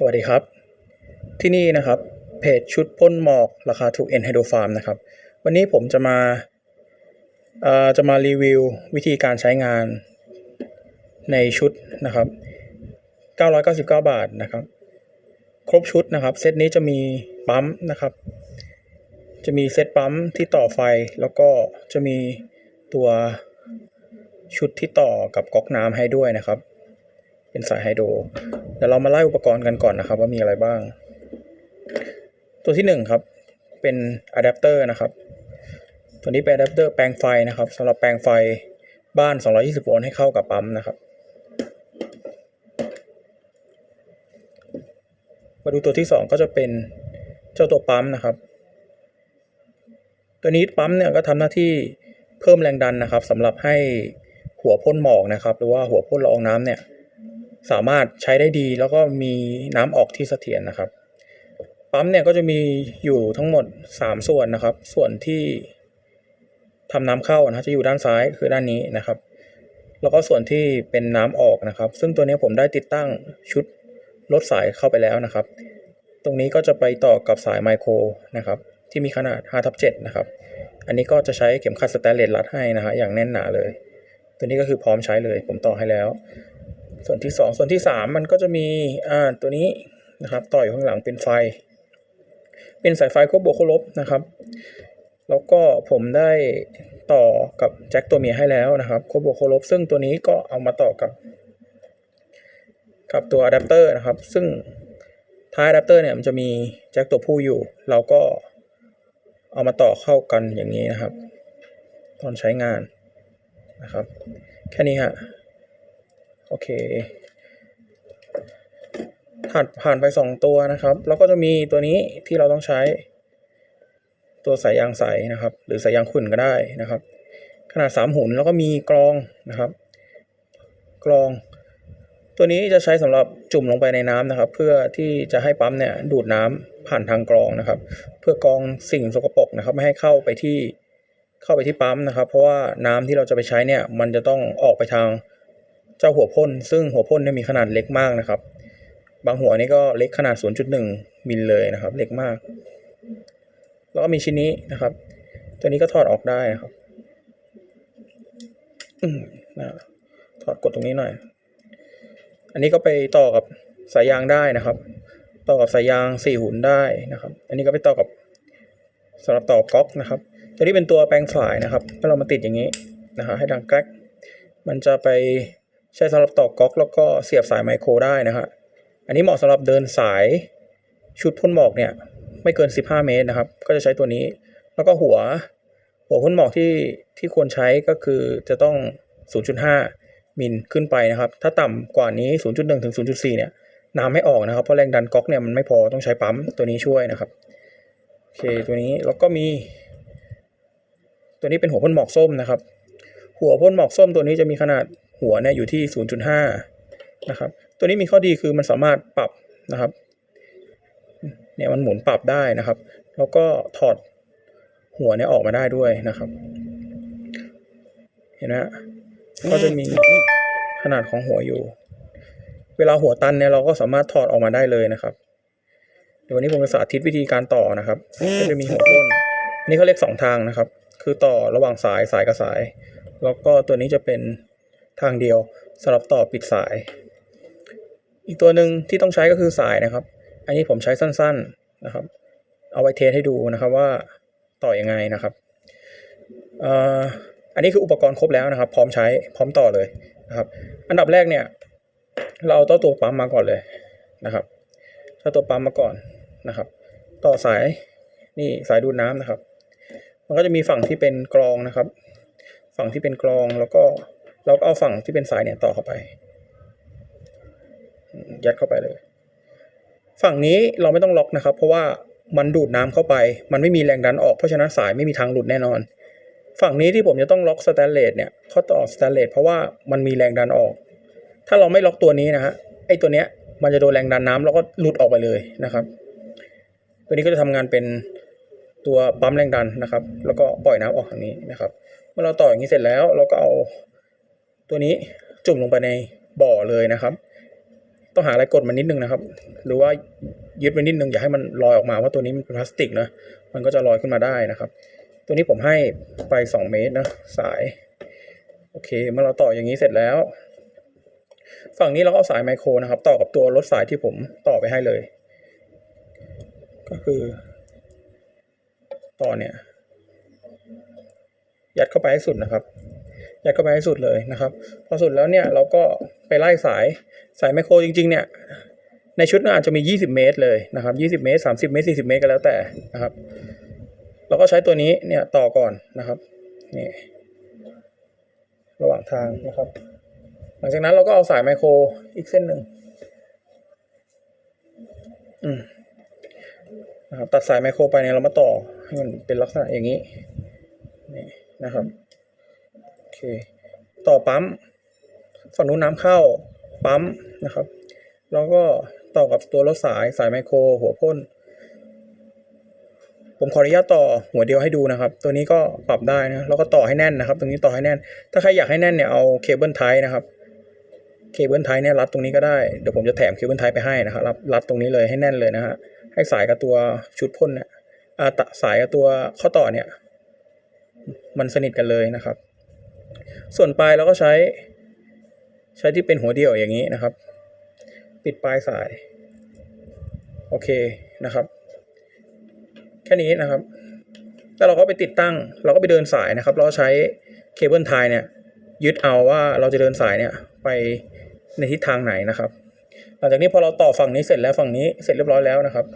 สวัสดีครับ ที่นี่นะครับเพจชุดพ่นหมอกราคาถูกเอ็นไฮโดรฟาร์มนะครับ วันนี้ผมจะมาจะมารีวิววิธีการใช้งานในชุดนะครับ 999 บาทนะครับ ครบชุดนะครับ เซตนี้จะมีปั๊มนะครับ จะมีเซตปั๊มที่ต่อไฟแล้วก็จะมีตัวชุดที่ต่อกับก๊อกน้ำให้ด้วยนะครับ เป็นสายไฮโดรเดี๋ยวเรามาไล่อุปกรณ์กันก่อนนะครับ ว่ามีอะไรบ้าง ตัวที่หนึ่งครับ เป็นอะแดปเตอร์นะครับ ตัวนี้เป็นอะแดปเตอร์แปลงไฟนะครับสำหรับแปลงไฟบ้าน 220 โวลต์ให้เข้ากับปั๊มนะครับ มาดูตัวที่สองก็จะเป็นเจ้าตัวปั๊มนะครับ ตัวนี้ปั๊มเนี่ยก็ทำหน้าที่เพิ่มแรงดันนะครับสำหรับให้หัวพ่นหมอกนะครับ หรือว่าหัวพ่นละอองน้ำเนี่ย สามารถใช้ได้ดีแล้วก็มีน้ำออกที่เสถียรนะครับ ปั๊มเนี่ยก็จะมีอยู่ทั้งหมด 3 ส่วนนะครับ ส่วนที่ทำน้ำเข้านะจะอยู่ด้านซ้ายคือด้านนี้นะครับ แล้วก็ส่วนที่เป็นน้ำออกนะครับ ซึ่งตัวนี้ผมได้ติดตั้งชุดลดสายเข้าไปแล้วนะครับ ตรงนี้ก็จะไปต่อกับสายไมโครนะครับที่มีขนาด5ทับ7นะครับ อันนี้ก็จะใช้เข็มขัดสแตนเลสรัดให้นะฮะอย่างแน่นหนาเลย ตัวนี้ก็คือพร้อมใช้เลย ผมต่อให้แล้ว ส่วนที่ 2 ส่วนที่ 3 มันก็จะมีอ่าตัวนี้นะครับ ต่ออยู่ข้างหลังเป็นไฟ เป็นสายไฟควบบวกควบลบนะครับ แล้วก็ผมได้ต่อกับแจ็คตัวเมียให้แล้วนะครับควบบวกควบลบ ซึ่งตัวนี้ก็เอามาต่อกับ กับตัวอะแดปเตอร์นะครับ ซึ่งท้ายอะแดปเตอร์เนี่ยมันจะมีแจ็คตัวผู้อยู่ เราก็เอามาต่อเข้ากันอย่างนี้นะครับ ตอนใช้งานนะครับ แค่นี้ฮะ โอเค ผ่านผ่านไปสองตัวนะครับ แล้วก็จะมีตัวนี้ที่เราต้องใช้ ตัวสายยางใสนะครับ หรือสายยางขุ่นก็ได้นะครับ ขนาดสามหุ่นแล้วก็มีกรองนะครับ กรอง ตัวนี้จะใช้สำหรับจุ่มลงไปในน้ำนะครับ เพื่อที่จะให้ปั๊มเนี่ยดูดน้ำผ่านทางกรองนะครับ เพื่อกรองสิ่งสกปรกนะครับ ไม่ให้เข้าไปที่เข้าไปที่ปั๊มนะครับ เพราะว่าน้ำที่เราจะไปใช้เนี่ย มันจะต้องออกไปทาง เจ้าหัวพ่น ซึ่งหัวพ่นเนี่ยมีขนาดเล็กมากนะครับ บางหัวนี่ก็เล็กขนาด 0.1มิลเลยนะครับ เล็กมาก แล้วก็มีชิ้นนี้นะครับ ตัวนี้ก็ถอดออกได้นะครับอืมนะถอดกดตรงนี้หน่อย อันนี้ก็ไปต่อกับสายยางได้นะครับ ต่อกับสายยางสี่หุ่นได้นะครับ อันนี้ก็ไปต่อกับสำหรับต่อก๊อกนะครับ ตัวนี้เป็นตัวแปลงสายนะครับถ้าเรามาติดอย่างนี้นะครับให้ดังแกรกมันจะไป ใช้สำหรับต่อก๊อกแล้วก็เสียบสายไมโครได้นะฮะอันนี้เหมาะสำหรับเดินสายชุดพ่นหมอกเนี่ยไม่เกิน 15 เมตรนะครับ ก็จะใช้ตัวนี้ แล้วก็หัว หัวพ่นหมอกที่ที่ควรใช้ก็คือจะต้อง 0.5 มิลขึ้นไปนะครับ ถ้าต่ำกว่านี้ 0.1 ถึง 0.4 เนี่ยน้ำไม่ออกนะครับ เพราะแรงดันก๊อกเนี่ยมันไม่พอต้องใช้ปั๊มตัวนี้ช่วยนะครับโอเคตัวนี้แล้วก็มี ตัวนี้เป็นหัวพ่นหมอกส้มนะครับ หัวพ่นหมอกส้มตัวนี้จะมีขนาด หัวเนี่ยอยู่ที่ 0.5 นะครับ ตัวนี้มีข้อดีคือมันสามารถปรับนะครับ เนี่ยมันหมุนปรับได้นะครับ แล้วก็ถอดหัวเนี่ยออกมาได้ด้วยนะครับ เห็นไหมก็จะมีขนาดของหัวอยู่ เวลาหัวตันเนี่ยเราก็สามารถถอดออกมาได้เลยนะครับ เดี๋ยววันนี้ผมจะสาธิตวิธีการต่อนะครับ ก็จะมีหัวพ่นอันนี้เขาเรียกสองทางนะครับ คือต่อระหว่างสายสายกับสาย แล้วก็ตัวนี้จะเป็น ทางเดียวสำหรับต่อปิดสาย อีกตัวหนึ่งที่ต้องใช้ก็คือสายนะครับ อันนี้ผมใช้สั้นๆนะครับ เอาไว้เทสให้ดูนะครับว่าต่อยังไงนะครับอันนี้คืออุปกรณ์ครบแล้วนะครับ พร้อมใช้พร้อมต่อเลยนะครับ อันดับแรกเนี่ย เราเอาตัวตัวปั๊มมาก่อนเลยนะครับเอาตัวปั๊มมาก่อนนะครับ ต่อสายนี่สายดูดน้ำนะครับ มันก็จะมีฝั่งที่เป็นกรองนะครับ ฝั่งที่เป็นกรองแล้วก็ เราก็เอาฝั่งที่เป็นสายเนี่ยต่อเข้าไป ยัดเข้าไปเลย ฝั่งนี้เราไม่ต้องล็อกนะครับ เพราะว่ามันดูดน้ำเข้าไป มันไม่มีแรงดันออกเพราะฉะนั้นสายไม่มีทางหลุดแน่นอน ฝั่งนี้ที่ผมจะต้องล็อกสแตนเลสเนี่ยเขาต่อสแตนเลสเพราะว่ามันมีแรงดันออก ถ้าเราไม่ล็อกตัวนี้นะฮะไอ้ตัวเนี้ยมันจะโดนแรงดันน้ำแล้วก็หลุดออกไปเลยนะครับ ตัวนี้ก็จะทำงานเป็นตัวปั๊มแรงดันนะครับ แล้วก็ปล่อยน้ำออกทางนี้นะครับ เมื่อเราต่ออย่างนี้เสร็จแล้ว เราก็เอา ตัวนี้จุ่มลงไปในบ่อเลยนะครับ ต้องหาอะไรกดมันนิดนึงนะครับ หรือว่ายึดไว้นิดนึงอย่าให้มันลอยออกมาเพราะตัวนี้มันเป็นพลาสติกนะมันก็จะลอยขึ้นมาได้นะครับ ตัวนี้ผมให้ไปสองเมตรนะสายโอเคเมื่อเราต่ออย่างนี้เสร็จแล้ว ฝั่งนี้เราก็เอาสายไมโครนะครับ ต่อกับตัวรถสายที่ผมต่อไปให้เลย ก็คือ ต่อเนี่ย ยัดเข้าไปให้สุดนะครับ ยัดเข้าไปให้สุดเลยนะครับ พอสุดแล้วเนี่ยเราก็ไปไล่สายสายไมโครจริงๆเนี่ยในชุดน่ะอาจจะมี 20 เมตรเลยนะครับ 20 เมตร 30 เมตร 40 เมตรก็แล้วแต่นะครับ เราก็ใช้ตัวนี้เนี่ยต่อก่อนนะครับนี่ระหว่างทางนะครับ หลังจากนั้นเราก็เอาสายไมโครอีกเส้นหนึ่งอืมนะครับตัดสายไมโครไปเนี่ยเรามาต่อให้มันเป็นลักษณะอย่างนี้นี่นะครับ เค ต่อปั๊มฝั่งนู้นน้ำเข้าปั๊มนะครับ แล้วก็ต่อกับตัวรถสายสายไมโคร หัวพ่น ผมขออนุญาตต่อหัวเดียวให้ดูนะครับ ตัวนี้ก็ปรับได้นะแล้วก็ต่อให้แน่นนะครับ ตรงนี้ต่อให้แน่น ถ้าใครอยากให้แน่นเนี่ยเอาเคเบิลไทนะครับเคเบิลไทเนี่ยรัดตรงนี้ก็ได้เดี๋ยวผมจะแถมเคเบิลไทไปให้นะครับรัดรัดตรงนี้เลยให้แน่นเลยนะฮะให้สายกับตัวชุดพ่นเนี่ยอาตะสายกับตัวข้อต่อเนี่ย มันสนิทกันเลยนะครับ ส่วนปลายเราก็ใช้ ใช้ที่เป็นหัวเดี่ยวอย่างนี้นะครับ ปิดปลายสาย โอเคนะครับ แค่นี้นะครับ แล้วเราก็ไปติดตั้ง เราก็ไปเดินสายนะครับ เราก็ใช้เคเบิลไทยเนี่ย ยึดเอาว่าเราจะเดินสายเนี่ยไปในทิศทางไหนนะครับหลังจากนี้พอเราต่อฝั่งนี้เสร็จแล้วฝั่งนี้เสร็จเรียบร้อยแล้วนะครับ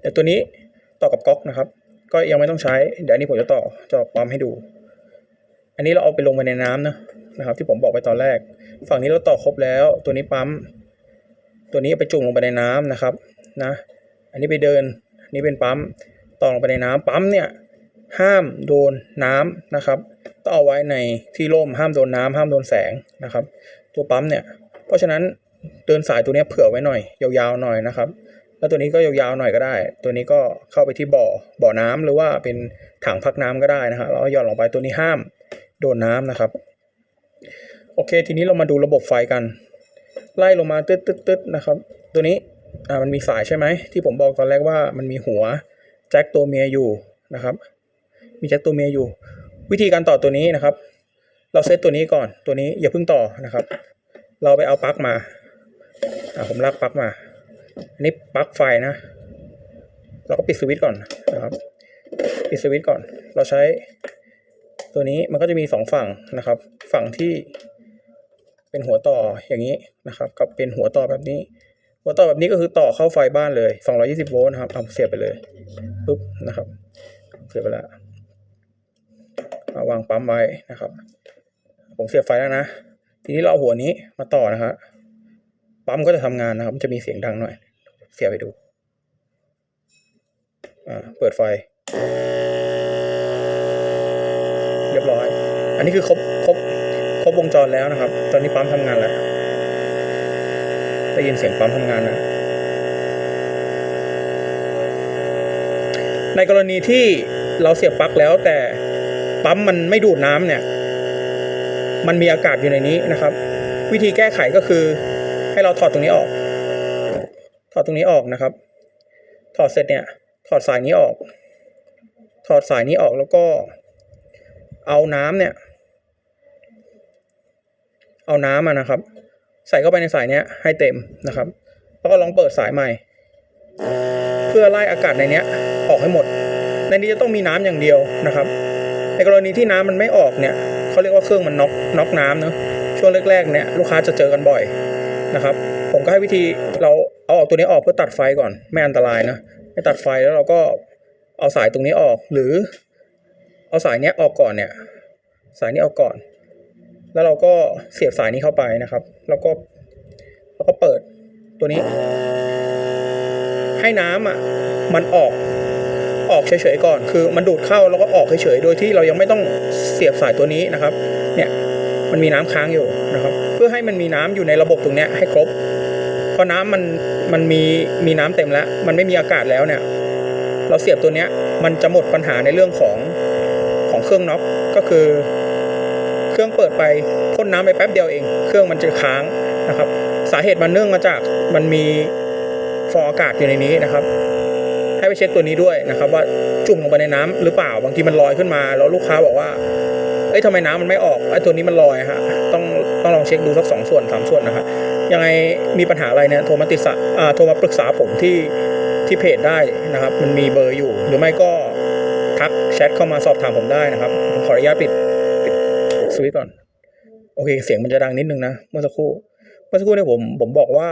เดี๋ยวตัวนี้ต่อกับก๊อกนะครับ ก็ยังไม่ต้องใช้ เดี๋ยวนนี้ผมจะต่อจะปั๊มให้ดู อันนี้เราเอาไปลงไปในน้ำนะนะครับ ที่ผมบอกไปตอนแรก ฝั่งนี้เราต่อครบแล้ว ตัวนี้ปั๊ม ตัวนี้ไปจุ่มลงไปในน้ำนะครับนะ อันนี้ไปเดินนนี้เป็นปั๊มต่อลงไปในน้ำปั๊มเนี่ยห้ามโดนน้ำนะครับต้องเอาไว้ในที่ร่มห้ามโดนน้ำห้ามโดนแสงนะครับ ตัวปั๊มเนี่ย เพราะฉะนั้นเดินสายตัวนี้เผื่อไว้หน่อย ยาวๆหน่อยนะครับ แล้วตัวนี้ก็ยาวๆหน่อยก็ได้ ตัวนี้ก็เข้าไปที่บ่อบ่อน้ำหรือว่าเป็นถังพักน้ำก็ได้นะฮะแล้วก็หย่อนลงไปตัวนี้ห้าม โดนน้ำนะครับ โอเค ทีนี้เรามาดูระบบไฟกัน ไล่ลงมาตึ๊ดตึ๊ดตึ๊ดนะครับ ตัวนี้อ่ามันมีสายใช่ไหมที่ผมบอกตอนแรกว่ามันมีหัวแจ็คตัวเมียอยู่นะครับ มีแจ็คตัวเมียอยู่ วิธีการต่อตัวนี้นะครับ เราเซตตัวนี้ก่อนตัวนี้อย่าเพิ่งต่อนะครับ เราไปเอาปลั๊กมาอ่าผมลากปลั๊กมาอันนี้ปลั๊กไฟนะ เราก็ปิดสวิตช์ก่อนนะครับ ปิดสวิตช์ก่อน เราใช้ ตัวนี้มันก็จะมีสองฝั่งนะครับ ฝั่งที่เป็นหัวต่ออย่างนี้นะครับ กับเป็นหัวต่อแบบนี้ หัวต่อแบบนี้ก็คือต่อเข้าไฟบ้านเลย 220 โวลต์นะครับเอาเสียบไปเลยปุ๊บนะครับ เสียบไปแล้วเอาวางปั๊มไว้นะครับ ผมเสียบไฟแล้วนะ ทีนี้เราเอาหัวนี้มาต่อนะฮะปั๊มก็จะทำงานนะครับ จะมีเสียงดังหน่อย เสียบไปดู อ่า เปิดไฟ อันนี้คือครบครบครบวงจรแล้วนะครับ ตอนนี้ปั๊มทำงานแล้วได้ยินเสียงปั๊มทำงานนะ ในกรณีที่เราเสียบปลั๊กแล้วแต่ปั๊มมันไม่ดูดน้ำเนี่ย มันมีอากาศอยู่ในนี้นะครับ วิธีแก้ไขก็คือ ให้เราถอดตรงนี้ออก ถอดตรงนี้ออกนะครับ ถอดเสร็จเนี่ย ถอดสายนี้ออก ถอดสายนี้ออกแล้วก็ เอาน้ำเนี่ย เอาน้ำมานะครับ ใส่เข้าไปในสายเนี้ยให้เต็มนะครับ แล้วก็ลองเปิดสายใหม่ เพื่อไล่อากาศในเนี้ยออกให้หมด ในนี้จะต้องมีน้ำอย่างเดียวนะครับ ในกรณีที่น้ำมันไม่ออกเนี่ยเขาเรียกว่าเครื่องมันน็อกน็อกน้ำเนาะช่วงแรกๆเนี่ยลูกค้าจะเจอกันบ่อยนะครับ ผมก็ให้วิธีเราเอาออกตัวนี้ออกเพื่อตัดไฟก่อน ไม่อันตรายนะให้ตัดไฟแล้วเราก็เอาสายตรงนี้ออกหรือ เอาสายเนี้ยออกก่อนเนี่ย สายนี้ออกก่อน แล้วเราก็เสียบสายนี้เข้าไปนะครับ แล้วก็แล้วก็เปิดตัวนี้ ให้น้ำอะมันออกออกเฉยๆก่อน คือมันดูดเข้าแล้วก็ออกเฉยๆ โดยที่เรายังไม่ต้องเสียบสายตัวนี้นะครับ เนี่ยมันมีน้ำค้างอยู่นะครับ เพื่อให้มันมีน้ำอยู่ในระบบตรงเนี้ยให้ครบ พอน้ำมันมันมีมีน้ำเต็มแล้ว มันไม่มีอากาศแล้วเนี่ย เราเสียบตัวเนี้ยมันจะหมดปัญหาในเรื่องของของเครื่องน็อกก็คือ เครื่องเปิดไปพ่นน้ำไปแป๊บเดียวเอง เครื่องมันจะค้างนะครับ สาเหตุมันเนื่องมาจากมันมีฟองอากาศอยู่ในนี้นะครับ ให้ไปเช็คตัวนี้ด้วยนะครับ ว่าจุ่มลงไปในน้ำหรือเปล่าบางทีมันลอยขึ้นมา แล้วลูกค้าบอกว่าเอ้ยทำไมน้ำมันไม่ออกไอ้ตัวนี้มันลอยฮะต้องต้องลองเช็คดูสักสองส่วนสามส่วนนะครับยังไงมีปัญหาอะไรเนี่ยโทรมาติดสะอ่าโทรมาปรึกษาผมที่ที่เพจได้นะครับ มันมีเบอร์อยู่ หรือไม่ก็ทักแชทเข้ามาสอบถามผมได้นะครับ ขออนุญาตปิด สวิตช์ก่อน โอเค เสียงมันจะดังนิดนึงนะ เมื่อสักครู่ เมื่อสักครู่เนี่ยผม ผมบอกว่า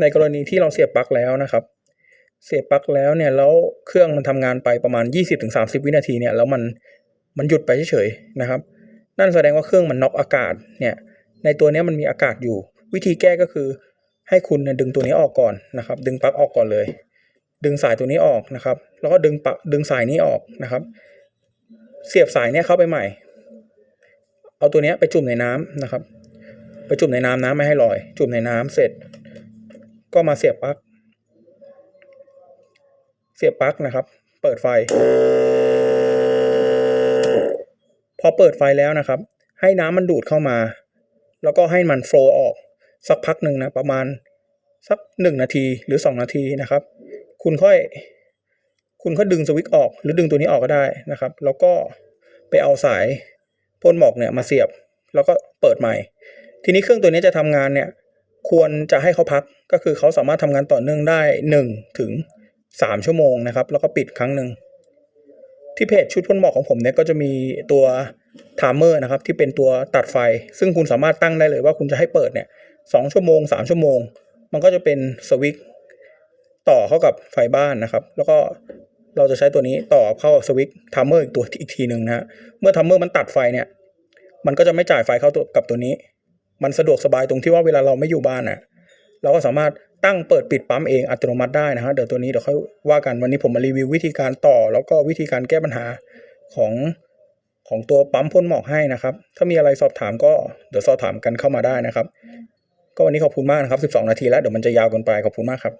ในกรณีที่เราเสียบปลั๊กแล้วนะครับ เสียบปลั๊กแล้วเนี่ย แล้วเครื่องมันทำงานไปประมาณ 20-30 วินาทีเนี่ย แล้วมัน มันหยุดไปเฉยๆนะครับ นั่นแสดงว่าเครื่องมันน็อกอากาศ เนี่ย ในตัวเนี้ยมันมีอากาศอยู่ วิธีแก้ก็คือ ให้คุณดึงตัวนี้ออกก่อนนะครับ ดึงปลั๊กออกก่อนเลย ดึงสายตัวนี้ออกนะครับ แล้วก็ดึงปลั๊กดึงสายนี้ออกนะครับ เสียบสายเนี่ยเข้าไปใหม่ เอาตัวเนี้ยไปจุ่มในน้ำนะครับ ไปจุ่มในน้ำน้ำไม่ให้ลอย จุ่มในน้ำเสร็จ ก็มาเสียบปลั๊กเสียบปลั๊กนะครับ เปิดไฟ พอเปิดไฟแล้วนะครับ ให้น้ำมันดูดเข้ามา แล้วก็ให้มันโฟล์ออก สักพักหนึ่งนะประมาณสักหนึ่งนาทีหรือสองนาทีนะครับ คุณค่อย คุณค่อยดึงสวิตช์ออก หรือดึงตัวนี้ออกก็ได้นะครับ แล้วก็ไปเอาสาย พ่นหมอกเนี่ยมาเสียบ แล้วก็เปิดใหม่ ทีนี้เครื่องตัวนี้จะทำงานเนี่ยควรจะให้เขาพักก็คือเขาสามารถทำงานต่อเนื่องได้หนึ่งถึงสามชั่วโมงนะครับ แล้วก็ปิดครั้งหนึ่งที่เพจชุดพ่นหมอกของผมเนี่ยก็จะมีตัวไทม์เมอร์นะครับที่เป็นตัวตัดไฟ ซึ่งคุณสามารถตั้งได้เลยว่าคุณจะให้เปิดเนี่ยสองชั่วโมงสามชั่วโมง มันก็จะเป็นสวิตช์ต่อเข้ากับไฟบ้านนะครับ แล้วก็ เราจะใช้ตัวนี้ต่อเข้าสวิตช์ไทม์เมอร์อีกตัวอีกทีหนึ่งนะฮะเมื่อไทม์เมอร์มันตัดไฟเนี่ย มันก็จะไม่จ่ายไฟเข้าตัวกับตัวนี้ มันสะดวกสบายตรงที่ว่าเวลาเราไม่อยู่บ้านน่ะเราก็สามารถตั้งเปิดปิดปั๊มเองอัตโนมัติได้นะฮะเดี๋ยวตัวนี้เดี๋ยวค่อยว่ากันวันนี้ผมมารีวิววิธีการต่อ แล้วก็วิธีการแก้ปัญหาของของตัวปั๊มพ่นหมอกให้นะครับ ถ้ามีอะไรสอบถามก็เดี๋ยวสอบถามกันเข้ามาได้นะครับ ก็วันนี้ขอบคุณมากนะครับ 12 นาทีแล้วเดี๋ยวมันจะยาวเกินไปขอบคุณมากครับ